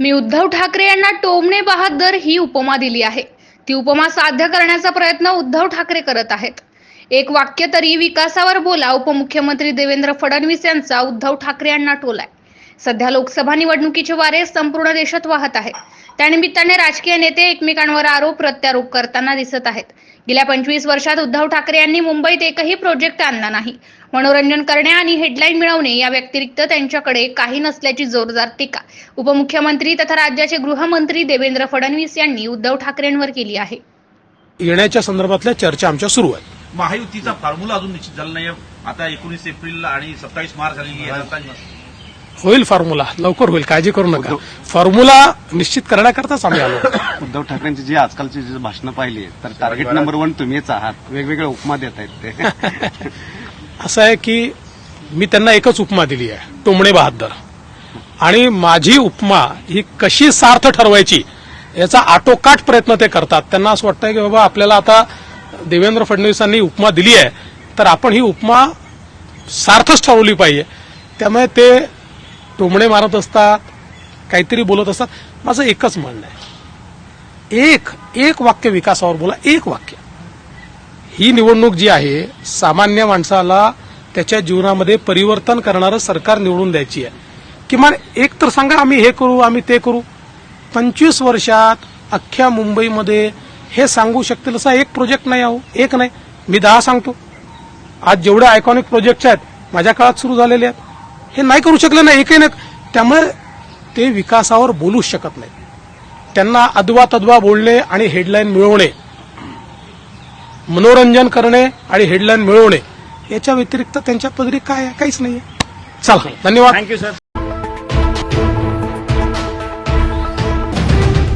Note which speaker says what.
Speaker 1: मी उद्धव ठाकरे यांना टोमणे बहादर ही उपमा दिली आहे. ती उपमा साध्य करण्याचा प्रयत्न उद्धव ठाकरे करत आहेत. एक वाक्य तरी विकासावर बोला उपमुख्यमंत्री देवेंद्र फडणवीस यांचा उद्धव ठाकरे यांना टोलाय. सध्या लोकसभा निवडणुकीचे वारे संपूर्ण देशात वाहत आहेत. त्यानिमित्ताने राजकीय नेते एकमेकांवर आरोप प्रत्यारोप करताना दिसत आहेत. गेल्या पंचवीस वर्षात उद्धव ठाकरे यांनी मुंबईत एकही प्रोजेक्ट आणला नाही. मनोरंजन करणे आणि हेडलाईन मिळवणे या व्यतिरिक्त त्यांच्याकडे काही नसल्याची जोरदार टीका उपमुख्यमंत्री तथा राज्याचे गृहमंत्री देवेंद्र फडणवीस यांनी उद्धव ठाकरेंवर केली आहे.
Speaker 2: येण्याच्या संदर्भातल्या चर्चा आमच्या सुरू आहेत.
Speaker 3: महायुतीचा फॉर्म्युला अजून निश्चित झाला नाही आता एकोणीस एप्रिल आणि सत्तावीस मार्च झालेली आहे.
Speaker 2: होईल फॉर्म्युला लवकर होईल काळजी करू नका. फॉर्म्युला निश्चित करण्याकरताच आम्ही आलो.
Speaker 4: उद्धव ठाकरेंची जी आजकालची जी भाषणं पाहिली तर टार्गेट नंबर वन तुम्हीच आहात. वेगवेगळ्या उपमा देत आहेत ते.
Speaker 2: असं आहे की मी त्यांना एकच उपमा दिली आहे टोमणे बहादर. आणि माझी उपमा ही कशी सार्थ ठरवायची याचा आटोकाट प्रयत्न ते करतात. त्यांना असं वाटतं की बाबा आपल्याला आता देवेंद्र फडणवीसांनी उपमा दिली आहे तर आपण ही उपमा सार्थच ठरवली पाहिजे. त्यामुळे ते टोमणे मारत असतात काहीतरी बोलत असतात. माझं एकच म्हणणं आहे. एक एक वाक्य विकासावर बोला एक वाक्य. ही निवडणूक जी आहे सामान्य माणसाला त्याच्या जीवनामध्ये परिवर्तन करणारं सरकार निवडून द्यायची आहे. किमान एक तर सांगा आम्ही हे करू आम्ही ते करू. पंचवीस वर्षात अख्ख्या मुंबईमध्ये हे सांगू शकतील असा एक प्रोजेक्ट नाही आहो एक नाही. मी दहा सांगतो. आज जेवढे आयकॉनिक प्रोजेक्ट आहेत माझ्या काळात सुरू झालेले आहेत. हे नाही करू शकले नाही एकही नाही. त्यामुळे ते विकासावर बोलूच शकत नाही. त्यांना अदवा तद्वा बोलणे आणि हेडलाईन मिळवणे मनोरंजन करणे आणि हेडलाईन मिळवणे याच्या व्यतिरिक्त त्यांच्या पदरी काय आहे? काहीच नाहीये. चला धन्यवाद.
Speaker 3: Thank you sir